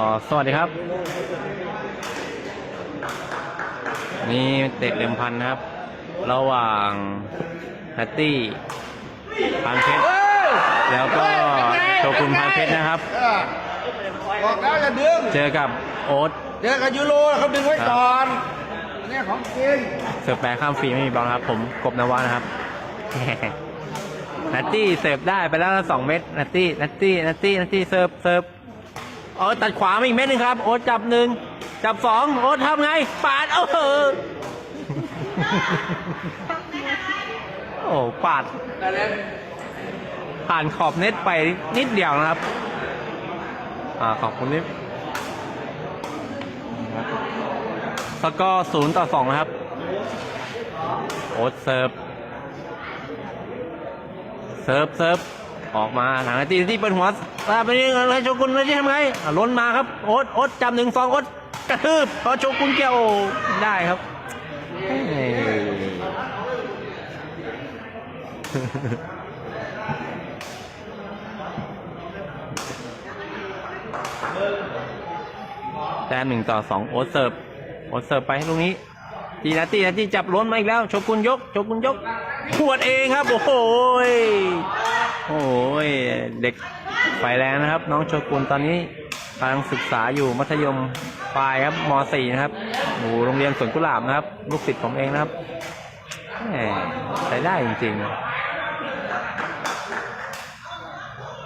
อ๋อสวัสดีครับ นี่เตะเดิมพันนะครับ ระหว่างฮัตตี้พันเพชรแล้วก็โชกุนพันเพชรนะครับเออบอกแล้วอย่าดึงเจอกับโอ๊ตเจอกับยูโรเขาดึงไว้ก่อนอันนี่ของจริงเสิร์ฟแปรข้ามฟรีไม่มีบอลนะครับ ผมกบนวานะครับนัตตี้เสิร์ฟได้ไปแล้วสองเม็ดนัตตี้นัตตี้นัตตี้นัตตี้เสิร์ฟเสิร์ฟ โอ๊ตตัดขวามาอีกเม็ดหนึงครับ โอ๊ตจับหนึ่งจับสองโอ๊ตทำไง ปาดเออโอ้ปาดผ่านขอบเน็ตไปนิดเดียวนะครับ อ่าขอบคุณนิดสกอร์ศูนย์ต่อสองนะครับ โอ๊ตเซิร์ฟ เซิร์ฟเซิร์ฟ ออกมาหลังนาทีที่เปิดหัวตาไปนี่อะไรโชกุนไม่ใช่ทำไงล้นมาครับโอ๊ตโอ๊ตจำหนึ่งสองโอ๊ตกระทืบพอโชกุนเกี่ยวได้ครับแต้มหนึ่งต่อสองโอ๊ตเสิร์ฟโอ๊ตเสิร์ฟไปให้ตรงนี้ทีนาทีนาทีจับล้นมาอีกแล้วโชกุนยกโชกุนยกขวดเองครับ โอ้โหย โอ้ยเด็กไฟแรงนะครับ น้องโชกุนตอนนี้กำลังศึกษาอยู่มัธยมปลายครับม .4 นะครับโอ้โรงเรียนสวนกุหลาบนะครับ ลูกศิษย์ผมเองนะครับแหมใช้ได้จริงๆ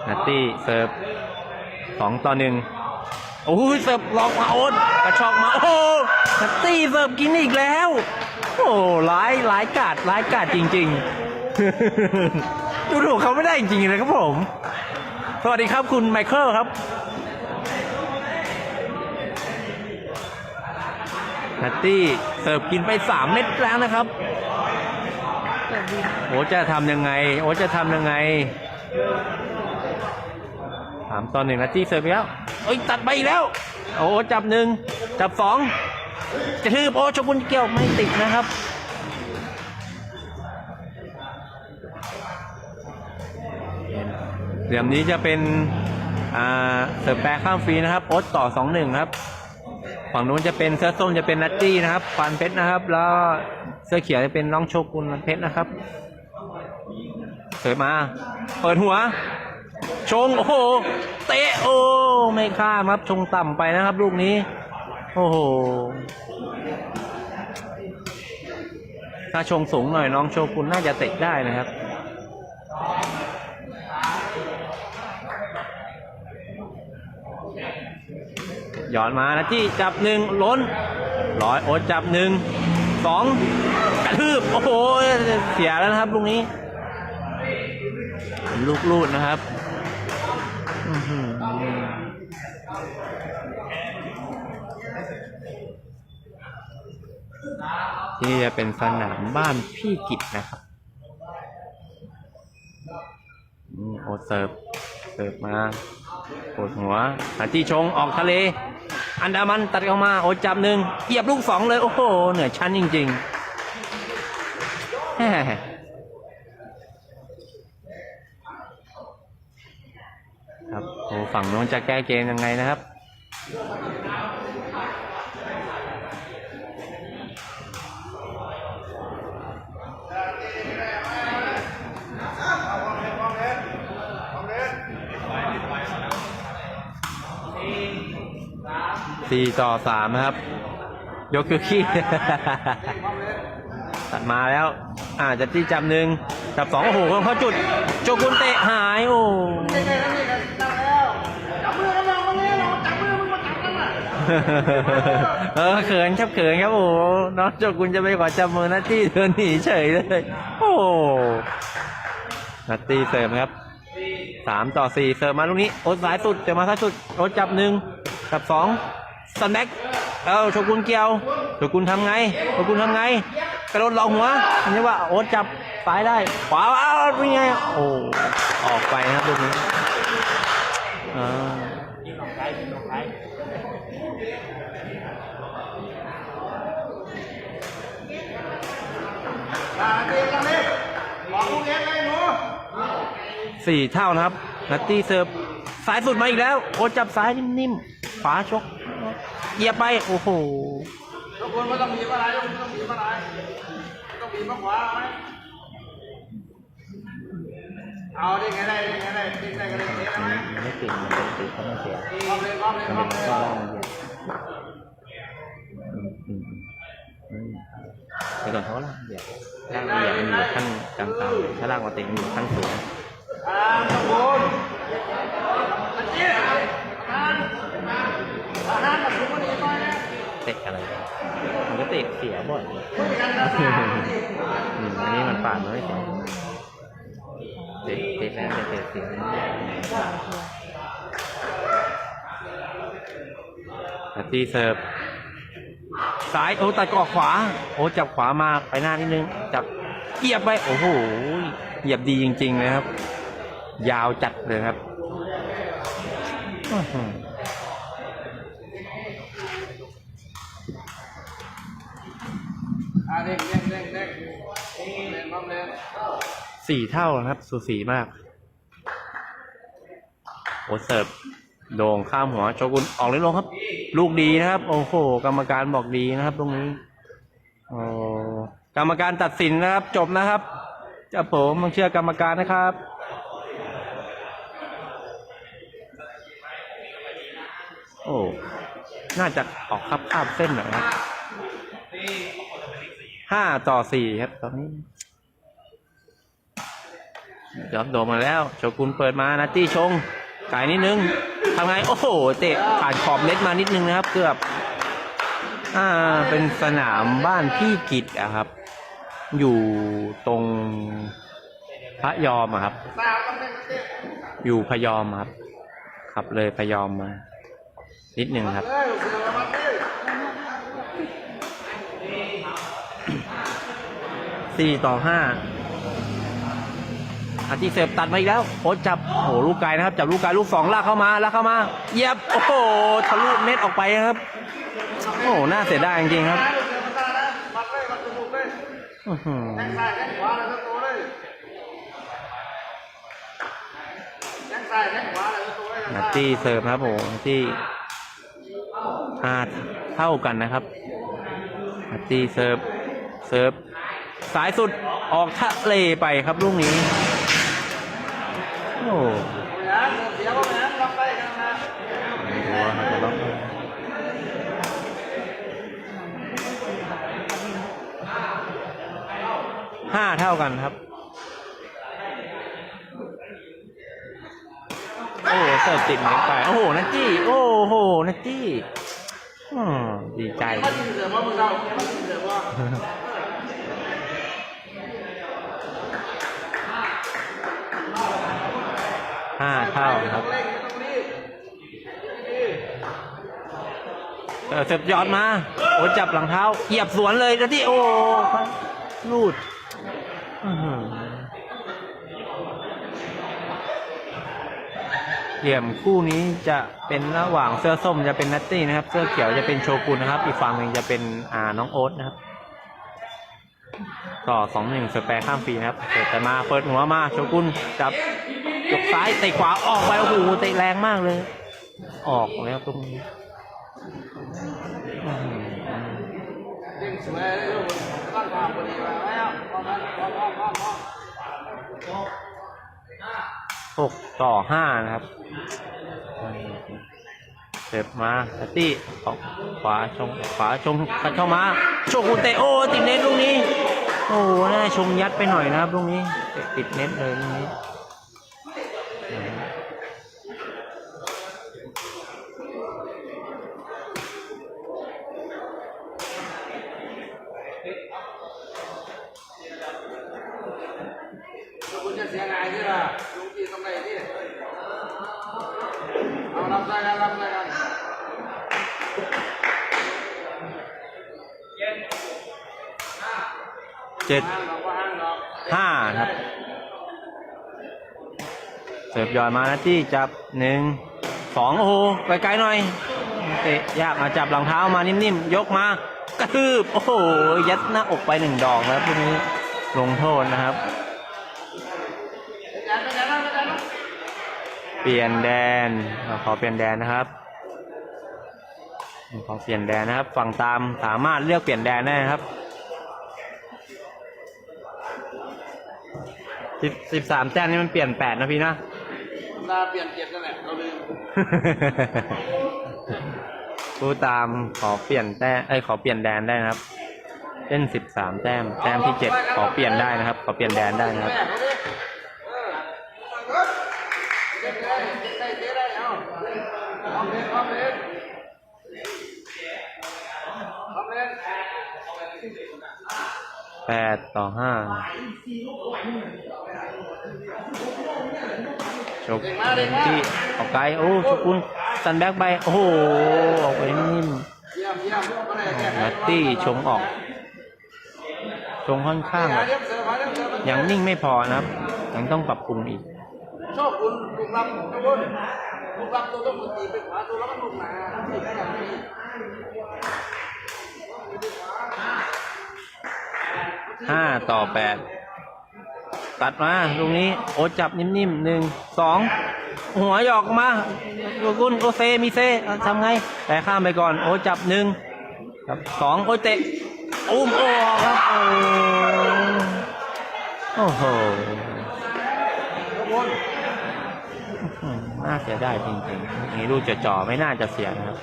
นัตตี้เสิร์ฟสองต่อหนึ่งโอ้ยเสิร์ฟหลอกมาโอนกระชอกมาโอ้นัตตี้เสิร์ฟกินอีกแล้ว โอ้ร้ายร้ายกาดร้ายกาดจริง ๆ ดูถูกเขาไม่ได้จริงๆเลยครับผม สวัสดีครับคุณไมเคิลครับนัตตี้เสิร์ฟกินไปสามเม็ดแล้วนะครับโอ้จะทำยังไง โอ้จะทำยังไงสามตอนหนึ่งนาทีเสิร์ฟไปแล้วเอ้ยตัดไปอีกแล้ว โอ้จับหนึ่งจับสองจะทืบโอ้ชกุนเกี่ยวไม่ติดนะครับ เหลี่ยมนี้จะเป็นเสิร์ฟแปรข้ามฟรีนะครับโอ๊ตต่อสองหนึ่งครับ ฝั่งนู้นจะเป็นเสื้อส้มจะเป็นนัตตี้นะครับฟันเพชรนะครับ แล้วเสื้อเขียวจะเป็นน้องโชกุนเพชรนะครับ เสิร์ฟมา เปิดหัว ชงโอ้โหเตะโอ้ไม่ข้ามครับชงต่ำไปนะครับ ลูกนี้ โอ้โหถ้าชงสูงหน่อยน้องโชกุนน่าจะเตะได้นะครับ ย่อนมานะจี้จับหนึ่งล้นร้อยโอ๊ตจับหนึ่งสองกระทืบโอ้โหเสียแล้วนะครับลูกนี้ ลูกลูดนะครับที่นี่จะเป็นสนามบ้านพี่กิจนะครับโอเสิร์ฟ เสิร์ฟมาปวดหัวหาที่ชงออกทะเล อันดามันตัดเข้ามาโอ้จับหนึ่งเหยียบลูกสองเลย โอ้โห เหนือชั้นจริงๆ ครับโอ้ฝั่งโน้นจะแก้เกมยังไงนะครับ สี่ต่อสามนะครับ ยกคือขี้ตัดมาแล้วอ่าจะที่จับหนึ่งจับสองโอ้โหเขาจุดโจกุนเตะหายโอ้จับมือกันลองมาเลยเราจับมือมึงมาจับกันอะเออเขินครับเขินครับโอ้โหน้องโจกุนจะไปขอจับมือนัตตี้เดินหนีเฉยเลยโอ้โหนัตตี้เสร์ฟครับสามต่อสี่เสร์ฟมาลูกนี้โอ๊ตสายสุดเจะมาซ้ายสุดโอ๊ตจับหนึ่งจับสอง สันแบ็กเอ้าโชกุนเกี่ยวโชกุนทำไงโชกุนทำไงกระโดดหลอกหัวอันนี้ว่าโอ๊ตจับซ้ายได้ขวาอ้าวเป็นไงโอ้ออกไปนะครับลูกนี้อ่าอ่าเด็กกันเลยบอบูเงเลยหนูสี่เท่านะครับนัตตี้เสิร์ฟสายสุดมาอีกแล้วโอตจับซ้ายนิ่มๆขวาชก เหยียบไปโอ้โหทุกคนไม่ต้องมีอะไรไม่ต้องมีอะไรไม่ต้องมีมากกว่าไหมเอาได้ไงได้ได้ไงได้ได้ได้กันได้ได้ไหมไม่ติดไม่ติดเขาไม่เสียพร้อมเลยพร้อมเลยพร้อมเลยก็ล่างเหยียบอืมอืมอืมแต่ก่อนเขาล่างเหยียบล่างเหยียบมันอยู่ขั้นกลางๆถ้าล่างปกติมันอยู่ขั้นสูงอ่าทุกคนอันนี้อาหา เตะอะไร มันก็เตะเสียบ่อยคุยกันนะอืมอันนี้มันปาดมันไม่เสียเตะเตะแรงแต่เตะเสียอาตีเสิร์ฟซ้าย โอ้ตัดกออกขวา โอ้จับขวามาไปหน้านิดนึง จับเหยียบไป โอ้โห เหยียบดีจริง ๆ เลยครับ ยาวจัดเลยครับ เด้งเด้งเด้งเด้งเล่นพร้อมเล่นสี่เท่านะครับ สูสีมากโอ้เสิร์ฟโด่งข้ามหัวโชกุนออกเลยลงครับ ลูกดีนะครับ โอ้โห กรรมการบอกดีนะครับตรงนี้โอ้กรรมการตัดสินนะครับ จบนะครับจ้าผมต้องเชื่อกรรมการนะครับโอ้ น่าจะออกคับคาบเส้นหน่อยครับ ห้าต่อสี่ครับตอนนี้เดี๋ยวโดมาแล้วโชกุนเปิดมานะตี้ชงไก่นิดนึงทำไง โอ้โห เตะผ่านขอบเน็ตมานิดนึงนะครับ เกือบ อ่า เป็นสนามบ้านพี่กิจอะครับ อยู่ตรงพระยอมอะครับองเด้งเด้งอยู่พยอมครับ ขับเลยพยอมมา นิดนึงครับ เลยเสี่ต่อห้าอาทิเซฟตัดมาอีกแล้วโอ้จับโอ้โหลูกไกลนะครับ จับลูกไกลลูกสองลากเข้ามาลากเข้ามาเยียบโอ้โหทะลุเน็ตออกไปครับ โอ้โหน่าเสียดายจริงๆครับเสือมาตานะมัดเลยมัดจมูกเลยอื้อหือแข้งซ้ายแข้งขวาเลยทั้งตัวเลยแข้งซ้ายแข้งขวาเลยทั้งตัวเลยนัตตี้เสิร์ฟครับผมที่ห้าเท่ากันนะครับนัตตี้เสิร์ฟเสิร์ฟ สายสุดออกทะเลไปครับลูกนี้ โอ้ห้าเท่ากันครับ โอ้โหเสิร์ฟติดเหมือนไป โอ้โหนัตตี้ โอ้โหนัตตี้อืมดีใจ มาดิเสือว่ามึงเรามาดิเสือว่า ห้าเท่าครับเล่นต้องรีบเออเสิร์ฟยอดมาโอ้จับหลังเท้าเหยียบสวนเลยนัตตี้โอ้ลูดเหลี่ยมคู่นี้จะเป็นระหว่างเสื้อส้มจะเป็นนัตตี้นะครับ เสื้อเขียวจะเป็นโชกุนนะครับ อีกฝั่งหนึ่งจะเป็นอ่าน้องโอ๊ตนะครับ ต่อสองหนึ่งสแปรข้ามฟรีนะครับเปิดแต่มาเปิดหัวมาโชกุนจับ ยกซ้ายเตะขวาออกไปโอ้โหเตะแรงมากเลย ออกแล้วตรงนี้หกต่อห้านะครับเสิร์ฟมาตัตตี้ออกขวาชงขวาชงขัดเข้ามาโชกุนเตะโอติดเน็ตลูกนี้ โอ้โหน่าชงยัดไปหน่อยนะครับลูกนี้ตะติดเน็ตเลยลูกนี้ คุณจะเสียงายที่ล่ะลุงพี่ต้องไหนที่เอารับได้กันรับได้กัน เจ็ดห้าครับ เสิร์ฟยอดมานะที่จับหนึ่งสองโอ้โหไกลๆหน่อยเตะยากมาจับหลังเท้ามานิ่มๆ ยกมากระทืบ โอ้โห ยัดหน้าอกไปหนึ่งดอกครับทีนี้ลงโทษนะครับ เปลี่ยนแดนเราขอเปลี่ยนแดนนะครับขอเปลี่ยนแดนนะครับ ฝั่งตามสามารถเลือกเปลี่ยนแดนได้นะครับ สิบสิบสามแต้มนี่มันเปลี่ยนแปดนะพี่นะ ตาเปลี่ยนเจ็ดนั่นแหละเราลืมผู้ตามขอเปลี่ยนแต้มเอ้ยขอเปลี่ยนแดนได้นะครับเล่นสิบสามแต้ม แต้มที่เจ็ดขอเปลี่ยนได้นะครับ ขอเปลี่ยนแดนได้นะครับแม่เขาดิเออเจ๊ได้เจ๊ได้เจ๊ได้เอาเอาเล่นเอาเล่นเอาเล่นแปดต่อห้า ชกที่ออกไกลโอ้ชกุนสันแบ็กไปโอ้โหออกไปนิ่มเยี่ยมเยี่ยมก็ได้แก้ไขนัตตี้ชงออก ชงค่อนข้างแบบเดี๋ยวเสิร์ฟมาเดี๋ยวเสิร์ฟมายังนิ่งไม่พอนะครับยังต้องปรับปรุงอีกชอบคุณลูกรับทุกคนลูกรับตัวต้องตีไปขวาตัวแล้วก็ลูกหนาที่ได้อย่างนี้ห้าต่อแปด ตัดมาตรงนี้ โอจับนิ่มๆหนึ่งสองหัวหยอกมาโกุนโอเซมีเซทำไง แต่ข้ามไปก่อน โอจับหนึ่งครับสองโอเตะอุ้มโอออกครับโอ้โหทุกคนอืมน่าเสียดายจริงๆนี้ลูกจะจ่อไม่น่าจะเสียนะครับ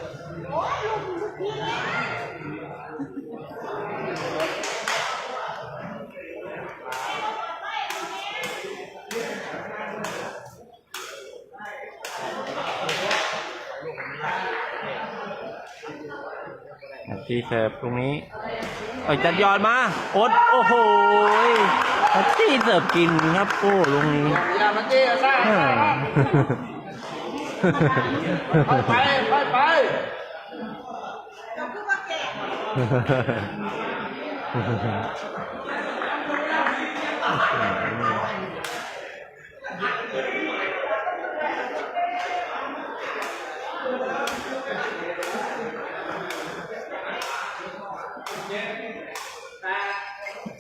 ทีเสิร์ฟตรงนี้เอ้ยจัดยอดมาโอ๊ตโอ้โหทีเสิร์ฟกินครับโอ้ลงนี้อย่ามาเจ๊ซ่าอ่าไปไปไป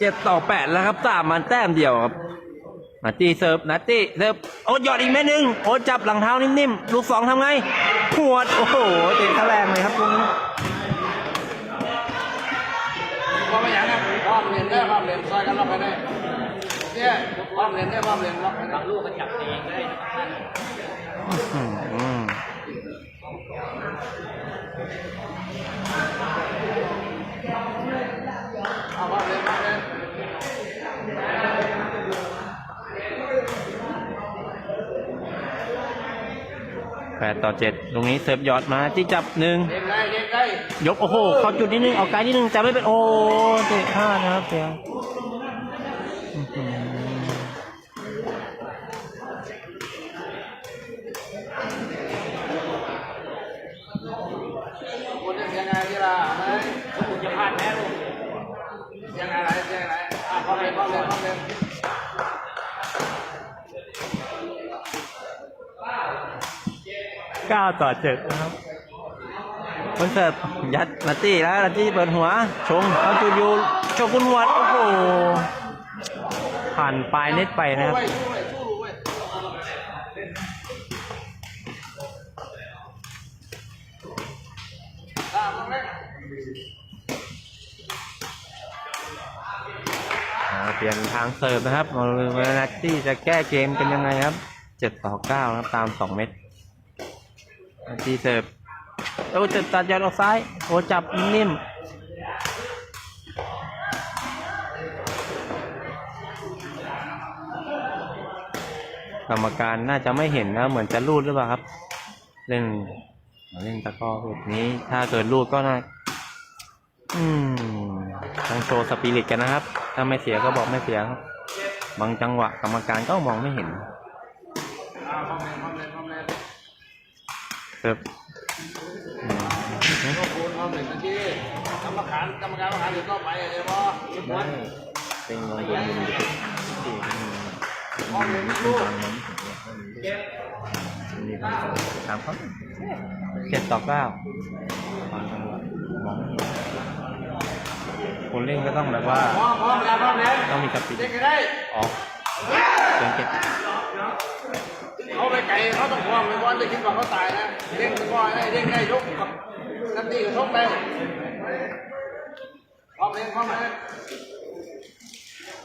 เจ็ดต่อแปดแล้วครับสามมันแต้มเดียวครับนาตีเสิร์ฟนาตีเสิร์ฟโอ๊ตหยอดอีกแม่นึงโอ๊ตจับหลังเท้านิ่มๆลูกสองทำไงหวดโอ้โหเตะขาแรงเลยครับตรงนี้พอไม่อยางนั้นความเรียนได้ความเรียนซอยกันล็อกไปได้เนี่ยความเรียนได้ความเรียนล็อกไปได้ลูกก็จับเองได้อืมอืมเอาความเรียนควาเรีย แปดต่อเจ็ดตรงนี้เสิร์ฟหยอดมาที่จับหนึ่งเด็กได้เด็กได้ยกโอ้โห เข้าจุดนิดนึง เอาไกลนิดนึงจะไม่เป็นโอ้เตะพลาดนะครับเพียงอื้อหือ คุณจะเสียงไงที่ละไหมคุณจะพลาดแน่ลูกเสียงอะไรเสียงอะไรอะความเรียนความเรียนความเรียน เก้าต่อเจ็ดนะครับคนเสิร์ฟยัดนาตี้แล้วนาตี้เปิดหัว ชงเขาจุดยูโชกุนวัดโอ้โหผ่านปลายเน็ตไปนะครับเปลี่ยนทางเสิร์ฟนะครับมาดูว่านัตตี้จะแก้เกมกันยังไงครับเจ็ดต่อเก้านะครับ ตามสองเม็ด ตีเสิร์ฟโอ้จะตัดยอดออกซ้ายโอ้จับนิ่มกรรมการน่าจะไม่เห็นนะ เหมือนจะรูดหรือเปล่าครับ เล่นเล่นตะก้อแบบนี้ ถ้าเกิดรูดก็น่าอืมต้องโชว์สปิริตกันนะครับ ถ้าไม่เสียก็บอกไม่เสียครับบางจังหวะกรรมการก็มองไม่เห็น ครับอืมก็คูณความเรียนตะกี้กรรมการกรรมการมหาเดี๋ยวก็ไปเดี๋ยวพอชุดนั้นเป็นมวยบนมือความเรียนลูกถามเขาเจ็ดต่อเก้าบางจังหวะมองไม่เห็นคนเล่นก็ต้องแบบว่าพร้อมพร้อมแล้วพร้อมแล้วต้องมีสปิเด็ริกตก็ได้ออกเกินเก็บเขา ไปไกลเขาต้องพร้อมไปบอลเลยคิดว่าเขาตายนะเด้งไปบอลได้เด้งได้ยกกับนันตีกับช่องไปพร้อมเลยพร้อมเลย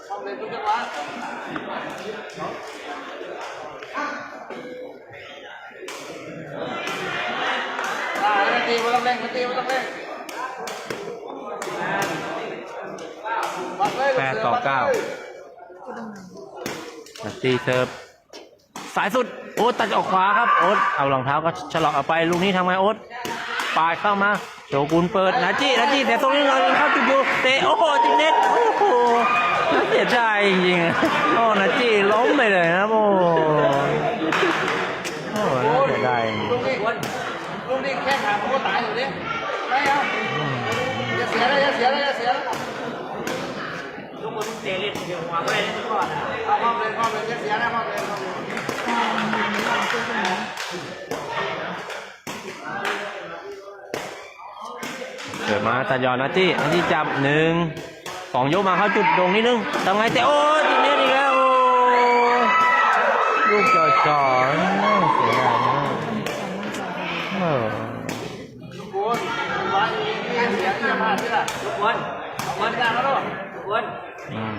พร้อมเลยทุกจังหวะอ่าแล้วตีไม่ต้องเร่งตีไม่ต้องเร่งวัดเลยแปดต่อเก้านัตตี้เซิร์ฟ สายสุดโอ๊ตตัดออกขวาครับโอ๊ตเอารองเท้าก็ฉลอกเอาไปลูกนี้ทำไงโอ๊ตปาดเข้ามาโชกุนเปิดนาจี้นาจี้แต่ตรงนี้เราเข้าจุดอยู่เตะโอ้โหจิเน็ตโอ้โหเสียดายจริงๆโอ้นาจี้ล้มไปเลยนะครับโอ้โหน่าเสียดายจริงลูกนี่ลูกนี่แค่ขาเขาก็ตายอยู่ดิไม่เอาอย่าเสียเลยอย่าเสียเลยอย่าเสียลยลูกมันเตะเล่นเดียววางไว้เล่นก่อนะเอาพร้อมเลยพร้อมเลยอย่าเสียนะพร้อมเลยพร้อมเลย เกิดมาตัดยอนนาจี้นาจี้จับหนึ่งสองยกมาเข้าจุดโด่งนิดนึงทำไงเตะโอ้จิเน็ตอีกแล้วโอ้ลูกจ่อจ่อๆน่าเสียดายมากเออลูกคุณวางอย่างนี้เสียอลาดที่ละทุกคนทุกคนกันแล้วทุกคนอืม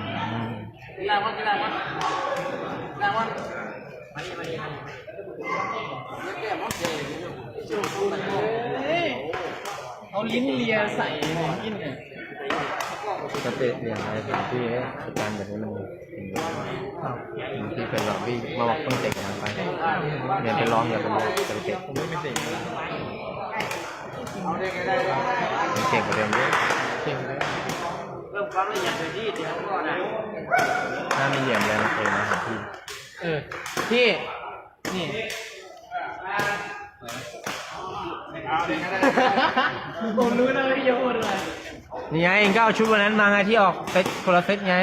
กีฬาวันกีฬาวั เอาลิ้นเลียใส่หมอกินเนี่ยก็เตะเรียนอะไรเป็นที่ให้อาจารย์แบบนี้มันที่เป็นหลอกพี่มาบอกต้องเตะกันไปเรียนไปร้องอย่าไปร้องจะไปเตะเอาเด็กได้ได้มันเก่งกว่าเดิมเยอะเพิ่มความละเอียดเลยที่เดี๋ยวก่อนนะถ้ามีเหยียมแรงเองนะหาพี่เออพี่ นี่เอาเด็กได้ผมรู้นะพี่โยนเลยนี่ไงเองก็เอาชุดวันนั้นมาไงที่ออกเซตคนละเซตไง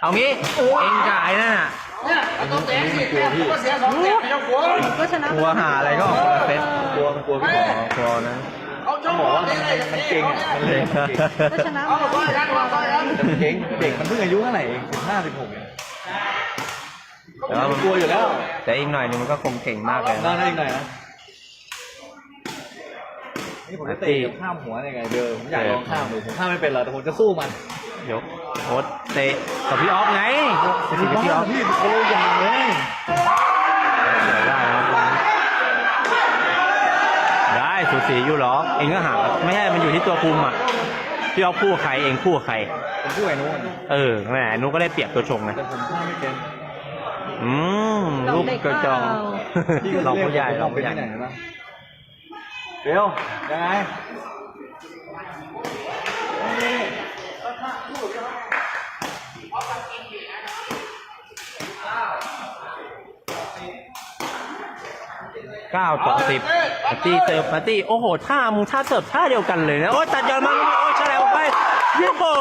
เอางี้ เองกับไอ้นั่นน่ะเนี่ยต้องเตะสิแก้ก็เสียสองเตะไม่ต้องกลัวก็ชนะกลัวหาอะไรก็ออกคนละเซตกลัวกลัวพี่หมอกลัวนั้นเอาช่องบอกว่ามันเก่งอะมันเลยก็ชนะเอาต่อยกันเอาต่อยกันเก่งเด็กมันเพิ่งอายุเท่าไหร่เองสิบห้าสิบหกเอง แต่ว่ามันกลัวอยู่แล้วแต่อีกหน่อยนึงมันก็คงเก่งมากเลยน่านะได้อีกหน่อยนะนี่ผมจะเตะข้ามหัวยังไงเดิมผมอยากลองข้ามดูผมข้ามไม่เป็นหรอกแต่ผมจะสู้มันยกโอ๊ตเตะกับพี่ออฟไงเตะกับพี่ออฟพี่โอ้ยอย่างเลยได้นะครับได้สูสีอยู่หรอ เองก็หาไม่ใช่มันอยู่ที่ตัวคุมอะพี่เอาคู่กับใครเองคู่กับใคร ผมสู้ไอ้นู้นเออแหมนุก็ได้เปรียบตัวชงนะแต่ผมข้ามไม่เป็น อืมลูกกระจองพี่ก็ลองเรียกผู้ใหญ่ผมลองเป็ผู้นใหญ่ที่ไหนบ้างเร็วยังไงเก้าต่อสิบมาตี้เติร์ฟมาตี้ โอ้โห ท่ามึงท่าเสิร์ฟท่าเดียวกันเลยนะ โอ้ตัดยอนมาโอ้ ลบไปโอ้โห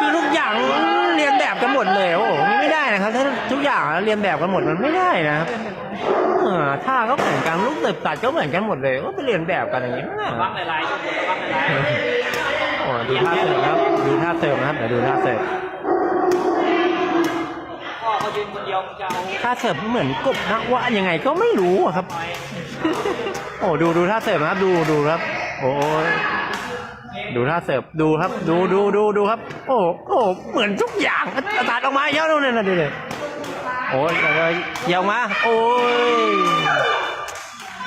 คือทุกอย่างเรียนแบบกันหมดเลยโอ้โหไม่ได้นะครับ ถ้าทุกอย่างเรียนแบบกันหมดมันไม่ได้นะครับเออท่าก็เหมือนกันลูกเสิร์ฟตัดก็เหมือนกันหมดเลยก็ไปเรียนแบบกันอย่างนี้ไม่ได้วักหลายๆทุกคนวักหลายโอ้ดูท่าเสิร์ฟครับดูท่าเสิร์ฟนะครับเดี๋ยวดูท่าเสิร์ฟพ่อเขายืนคนเดียวจะเอาท่าเสิร์ฟเหมือนกบนักว่ายังไงก็ไม่รู้อะครับ โอ้ดูดูท่าเสิร์ฟนะครับดูดูครับ โอ้ย ดูท่าเสิร์ฟดูครับ ดูดูดูดูครับ โอ้โอ้เหมือนทุกอย่างตัดออกมาเยอะนู่นน่ะดูเลยโอ้ยแล้วก็เยาวมาโอ้ย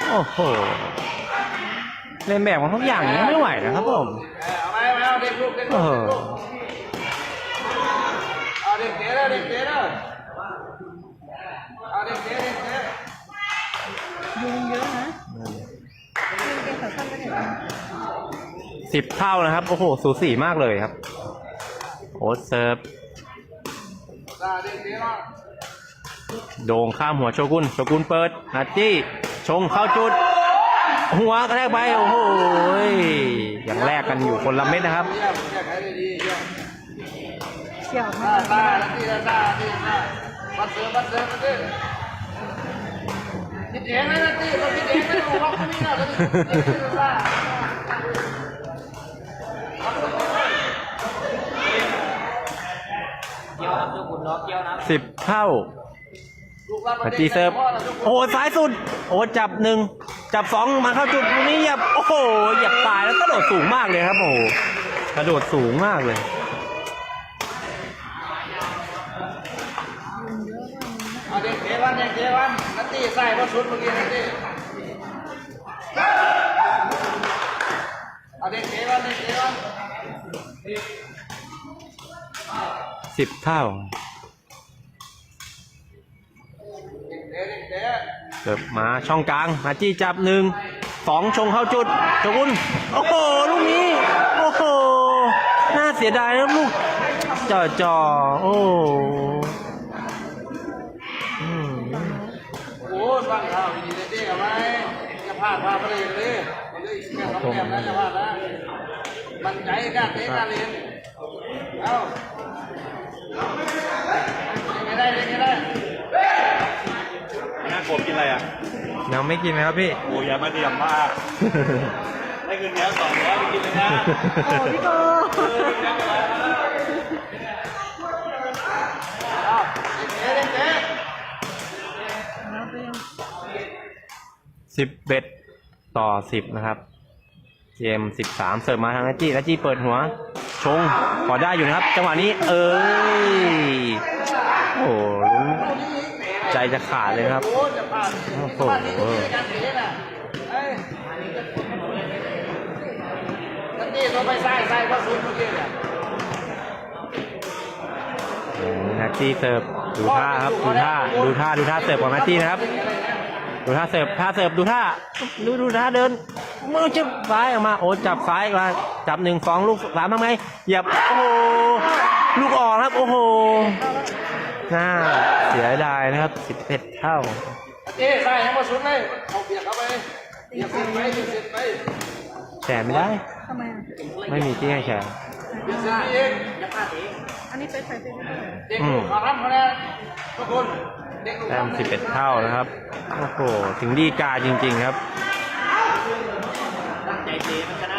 โอ้โหเล่นแบบของทุกอย่างนี้ไม่ไหวนะครับผมเอาไปเอาเด็กลูกเด็กโอ้ลูโหกเอาเด็กเตะเลยเด็กเตะเลยเอาเด็กเตะเด็กเตะยุงเยอะนะยุงเกงขาสั้นก็เห็นนะ สิบเท่านะครับ โอ้โห สูสีมากเลยครับโอ้เซิร์ฟเอาเด็กเตะมาโด่งข้ามหัวโชกุนโชกุนเปิดนัดจี้ชงเข้าจุด หัวกระแทกไป โอ้โหยอย่างแรกกันอยู่คนละเม็ดนะครับเยี่ยมแก้ไขได้ดีเยี่ยมเชี่ยวตามากตาแล้วที่ตาที่ตาบัดเสือบัดเสือบัดเสือคิดเองนะนะที่เราคิดเองไม่ต้องล็อกไม่ได้แล้วที่ตาเกี่ยวน้ำทุกคนเนาะเกี่ยวน้ำ สิบเท่าลูกรับนัดจี้เซิร์ฟโอ้โหซ้ายสุด โอ้จับหนึ่งจับสองมาเข้าจุดตรงนี้เหยียบโอ้โหเหยียบตายแล้วกระโดดสูงมากเลยครับ โอ้โหกระโดดสูงมากเลยเอาเด็กเทวันเด็กเทวันนัตตี้ใส่เพราะชุดเมื่อกี้นัตตี้เอาเด็กเทวันเด็กเทวัน สิบเท่าเกิดมาช่องกลางมาจี้จับหนึ่งสองชงเข้าจุดจกุนโอ้โหลูกนี้ โอ้โหน่าเสียดายนะลูกจ่อจ่อโอ้อืมโอ้ยฟังข่าวดีๆเด็กๆเอาไว้จะพาพลาไปเลยเลยเดี๋ยวอีกแค่สองแก้มนะจะพลาดนะมันใจกล้าเตะกล้าเล่นเอาเล่นไงได้เล่นไงได้ น่า กลัวกินอะไรอะยังไม่กินไหมครับพี่ โอ้ยามาเดียมมาก ได้เงินแล้วสองร้อยไปกินเลยนะโอ้พี่โกเอาเล่นเตะเล่นเตะเราไปยังสิบเบ็ดต่อสิบนะครับ เกมสิบสามเสิร์ฟมาทางนัจจี้นัจจี้เปิดหัว ชงพอได้อยู่นะครับ จังหวะนี้ เอ้ย โอ้โหลุ้น ใจจะขาดเลยครับ โอ้โหพลาดที่จะกาไปใส่ใส่พระชุดเมื่อกี้เนี่ยนัตตี้เสิร์ฟดูท่าครับดูท่าดูท่าดูท่าเสิร์ฟของนัตตี้นะครับดูท่าเสิร์ฟท่าเสิร์ฟดูท่าดูดูท่าเดินมือจับซ้ายออกมาโอ้จับซ้ายมาจับหนึ่งสองลูกสามทำไงหยียบโอ้โหลูกออกครับโอ้โห น่าเสียดายนะครับสิบเอ็ดเท่า เอ้ใส่ให้หมดชุดเลยเอาเบียดเข้าไปเบียดเสร็จไปเบียดเสร็จไปแชร์ไม่ได้ ทำไมอะไม่มีที่ให้แชร์เบียดเสร็จเองอันนี้ไปใส่ไปไม่ได้เด็กลูกขอทำเขาแล้วทุกคนเด็กลูกแต้มสิบเอ็ดเท่านะครับ โอ้โห ถึงดีกาจริง ๆ ครับ ตั้งใจเตะมันชนะ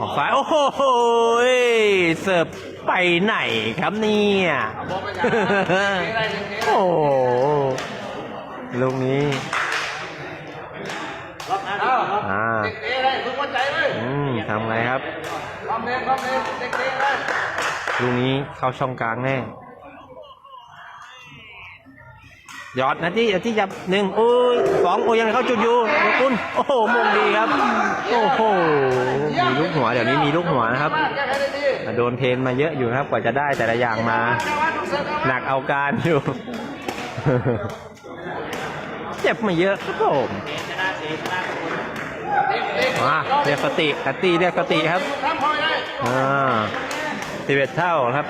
ออกซ้ายโอ้โหเสิร์ฟไปไหนครับเนี่ยเอาบอลไปกันนะเตะได้เตะได้โอ้โหลูกนี้รอบหน้าเอาอ่าเด็กเตะได้ฝึกหัวใจเลยอืมทำไงครับความเร็วความเร็วเด็กเตะได้ลูกนี้เข้าช่องกลางแน่ ยอดนะที่ที่จับหนึ่งโอ้ยสองโอ้ยยังเข้าจุดอยู่ขอบคุณโอ้โหมงดีครับ โอ้โหมีลูกหัวเดี๋ยวนี้มีลูกหัวนะครับโดนเทนมาเยอะอยู่ครับกว่าจะได้แต่ละอย่างมา หนักเอาการอยู่ เจ็บมาเยอะครับผมเตะชนะเตะชนะทุกคนเด็กเด็กมาเรียกสติสติเรียกสติครับอ่าสิบเอ็ดเท่าครับ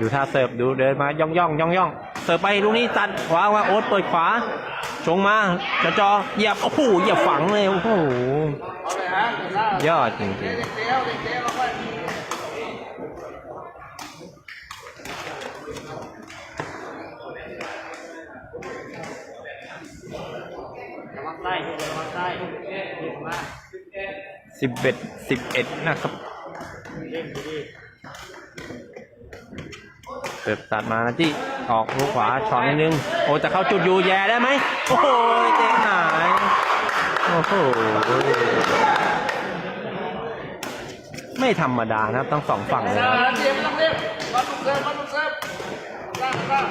ดูท่าเสิร์ฟดูเดินมาย่องย่องย่องย่อง เสิร์ฟไปลูกนี้ตัดขวาว่าโอ๊ตเปิดขวา ชงมาจะจอเหยียบโอ้โหเหยียบฝังเลยโอ้โหยอดจริงสิบเอ็ดสิบเอ็ดนะครับ เล่นดีเสิร์ฟตัดมานะที่ออกลูกขวาช็อตนิดนึง โอ้จะเข้าจุดยูแย่ได้ไหมโอ้โหเตะหายโอ้โหไม่ธรรมดานะครับทั้งสองฝั่งเลยสาครับมเดียวไม่ต้องเรียบมาลุกเซิร์ฟมาลุกเซิร์ฟสร้างสร้าง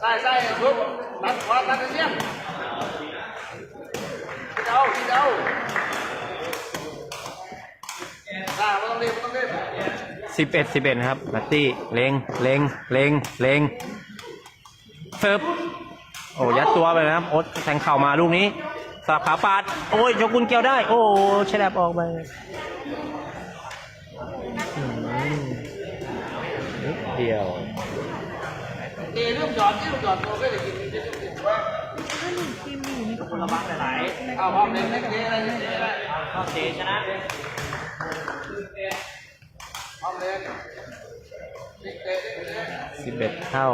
ใส่ใส่ทุบตัดขวาตัดเสียมที่เดาที่เดาสร้าไม่ต้องรีบไม่ต้องรีบ สิบเอ็ดสิบเอ็ดครับนัตตี้เลงเลงเลงเลงเสิร์ฟโอ้ยัดตัวไปนะครับโอ๊ตแทงเข่ามาลูกนี้สลับขาปาด โอ้ยโชกุนเกี่ยวได้ โอ้แฉลบออกไปนิดเดียวเตะเรื่องหยอดที่ลูกหยอดตัวก็ได้กินเดี๋ยวเดี๋ยวว่าถ้าหนึ่งทีมอยู่ในกระๆระเป๋าวังหลายเอาพร้อมเล่นเล่นเตะอะไรเตะอะไรๆเข้าเตะชนะพร้อมเล่นเตะเตะเตะ สิบเอ็ดเท่า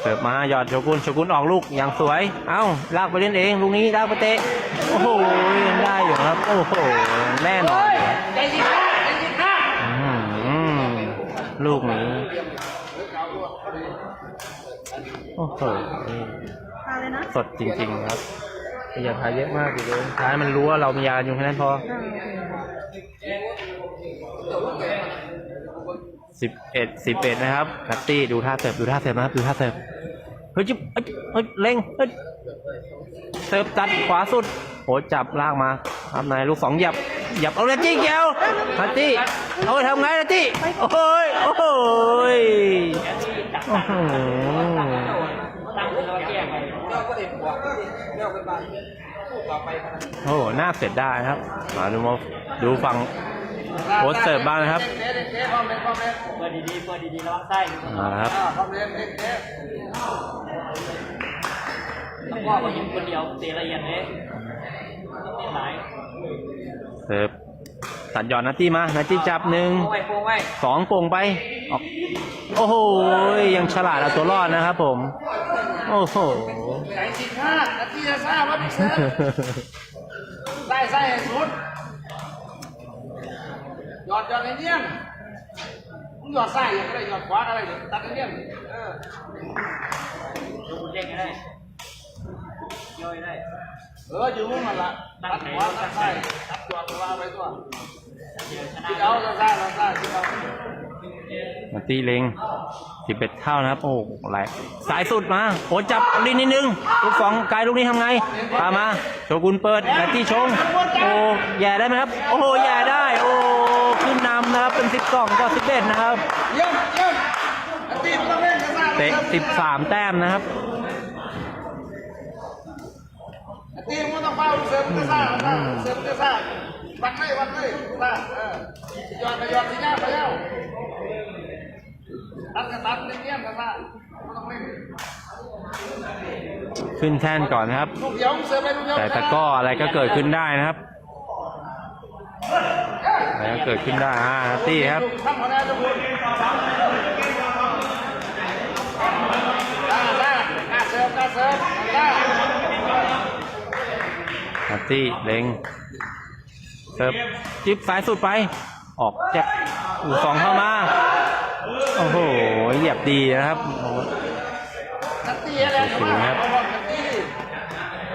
เสิร์ฟมาหยอดโชกุนโชกุนออกลูกอย่างสวย เอ้าลากไปเล่นเองลูกนี้ลากไปเตะ โอ้โหยังได้อยู่ครับ โอ้โหแน่นอนอยู่ครับใจดีข้าใจดีข้าอื้อหือลูกนี้เโอ้โหนี่ทานเลยนะสดจริงๆครับ อย่าทายเยอะมากดิเลยท้ายมันรู้ว่าเรามียาอยู่แค่นั้นพอสิบเอ็ดสิบเอ็ดนะครับนัตตี้ดูท่าเสิร์ฟดูท่าเสิร์ฟนะครับดูท่าเสิร์ฟเฮ้ยจิ๊บเฮ้ยเฮ้ยเล็งเฮ้ยเสิร์ฟตัดขวาสุดโหจับลากมาทำนายลูกสองหยับหยับเอานัตตี้เกี่ยวนัตตี้เอาไปทำไงนัตตี้โอ้ยโอ้ยโอ้โห โอ้โหน่าเสียดายครับ มาดูมาดูฝั่งโพสต์เสิร์ฟบ้างนะครับเด็กเด็กเด็กคอมเมนต์คอมเมนต์เปิดดีๆเปิดดีๆระวังไส้มาแล้วครับอ่าคอมเมนต์เด็กเด็กต้องว่าก็ยิงคนเดียวเสียละเอียดเลยนี่หลายเสิร์ฟตัดหย่อนนัตตี้มานัตตี้จับหนึ่งโป้งไว้โป้งไว้สองโป่งไปออกโอ้โหยังฉลาดเอาตัวรอดนะครับผม โอ้โหไหน สิบห้านาทีจะทราบว่าดิเซอได้ไส้ให้สุดหยอดหยอดไอ้เนี่ยมึงหยอดไส้อย่างไรหยอดขวาอะไรตัดไอ้เนี่ยเออดูคุณเล่นก็ได้ย่อยได้เอออยู่มึงมันละตัดขวาตัดไส้ตัดตัวตัวไปตัวเดี๋ยวชนะคิดเอาจะทราบจะทราบคิดเอา นัตตี้เล็งสิบเอ็ดเท่านะครับ โอ้ไหลสายสุดมาโอ้จับลิ้นนิดนึง ลูกสองไกลลูกนี้ทำไงตามมา โชกุนเปิดนัตตี้ชง โอ้แย่ได้ไหมครับ โอ้แย่ได้ โอ้ขึ้นนำนะครับ เป็นสิบสองต่อสิบเอ็ดนะครับเตะสิบสามแต้มนะครับนาทีมันต้องเฝ้าเสริมจะทราบเสริมจะทราบวัดเลยวัดเลยทราบเออหยอดไปยอดที่หน้าไปแล้ว ตัดกระตัดเงี้ยจะทราบมันต้องเล่นขึ้นแท่นก่อนนะครับ ลูกเดียวเสริมไปลูกเดียวแต่ตะกร้ออะไรก็เกิดขึ้นได้นะครับอะไรก็เกิดขึ้นได้อ่านัตตี้ครับทำคะแนนทุกคนได้ได้ได้เสริมได้เสริมได้นัตตี้เล็งเสิร์ฟจิ๊บซ้ายสุดไป ออกแจ็คอูสองเข้ามา โอ้โห เหยียบดีนะครับโอ้โหนักตีอะไรเนี่ยมานักตี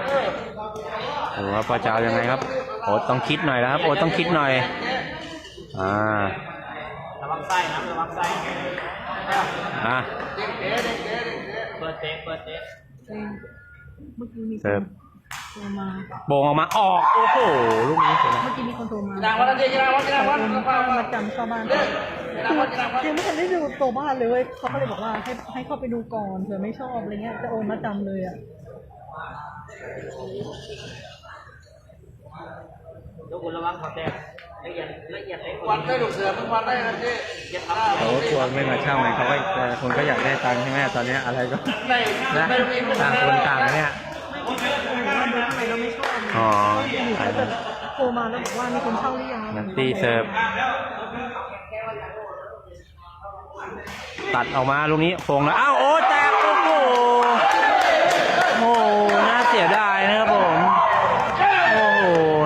เออดูว่าป้าจะเอายังไงครับ โอ้ต้องคิดหน่อยนะครับ โอ้ต้องคิดหน่อย อ่า ระวังไส้นะระวังไส้อะเด็กเด็กเด็กเด็กเด็กเปิดเตะเปิดเตะเองเมื่อกี้มีคเสิร์ฟนโทรมาโบงออกมาออก โอ้โห ลูกนี้สวยนะเมื่อกี้มีคนโทรมานางวันนั้นที่นางวันที่นางวันโอนนางค่าวันมาจำเข้าบ้าน เด็กนางวันที่นางวันยังไม่ทันได้ดูตัวบ้านเลยเว้ยเขาก็เลยบอกว่าให้ให้เข้าไปดูก่อนเผื่อไม่ชอบอะไรเงี้ยจะโอนมาจำเลยอะทุกคนระวังขอแตกละเอียดละเอียดเลยวันได้ลูกเสือมึงวันได้นะที่อย่าทำเขากลัวไม่มาเช่าไงเขาก็แต่คนก็อยากได้ตังค์ใช่ไหมตอนนี้อะไรก็ได้นะได้ลูกนี้ต่างคนต่างเนี่ยว่าดูทำไมเราไม่ชอบอ๋ออยู่ก็จะโทรมาแล้วบอกว่ามีคนเช่าหรือยังนัตตี้เสิร์ฟ ตัดออกมาลูกนี้โฟงแล้วอ้าวโอ้แตกโอ้โหโอ้โหน่าเสียดายนะครับผมโอ้โห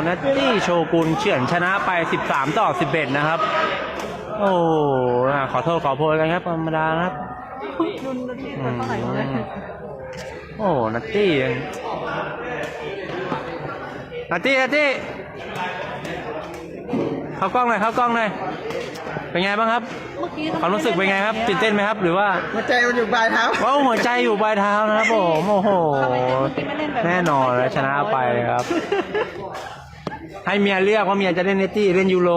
นัตตี้โชกุนเฉือนชนะไป 13 ต่อ 11 นะครับ โอ้โหขอโทษขอโพยกันครับธรรมดาครับนนาทีเปิดเท่าไหร่วะเนี่ยโอ้นัตตี้นัตตี้นัตตี้เข้ากล้องหน่อยเข้ากล้องหน่อย เป็นไงบ้างครับ เมื่อกี้ความรู้สึกเป็นไงครับตื่นเต้นไหมครับ หรือว่าหัวใจมันอยู่ปลายเท้าว้าวหัวใจอยู่ปลายเท้านะครับผมโอ้โห แน่นอนแล้วชนะไปครับ ให้เมียเลือกว่าเมียจะเล่นเนตตี้เล่นยูโร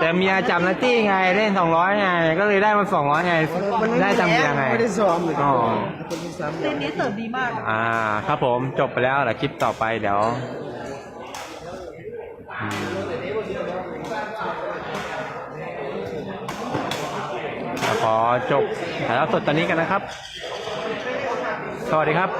แต่เมียจับนัตตี้ไงเล่นสองร้อยไง ก็เลยได้มาสองร้อยไง ได้จังเมียไงไม่ได้ซ้อมเลยอ๋อเล่นนี้เสิร์ฟดีมาก อ่า ครับผมจบไปแล้วเดี๋ยวคลิปต่อไปเดี๋ยวอืมเดี๋ยว ขอจบถ่ายทอดสดตอนนี้กันนะครับ สวัสดีครับ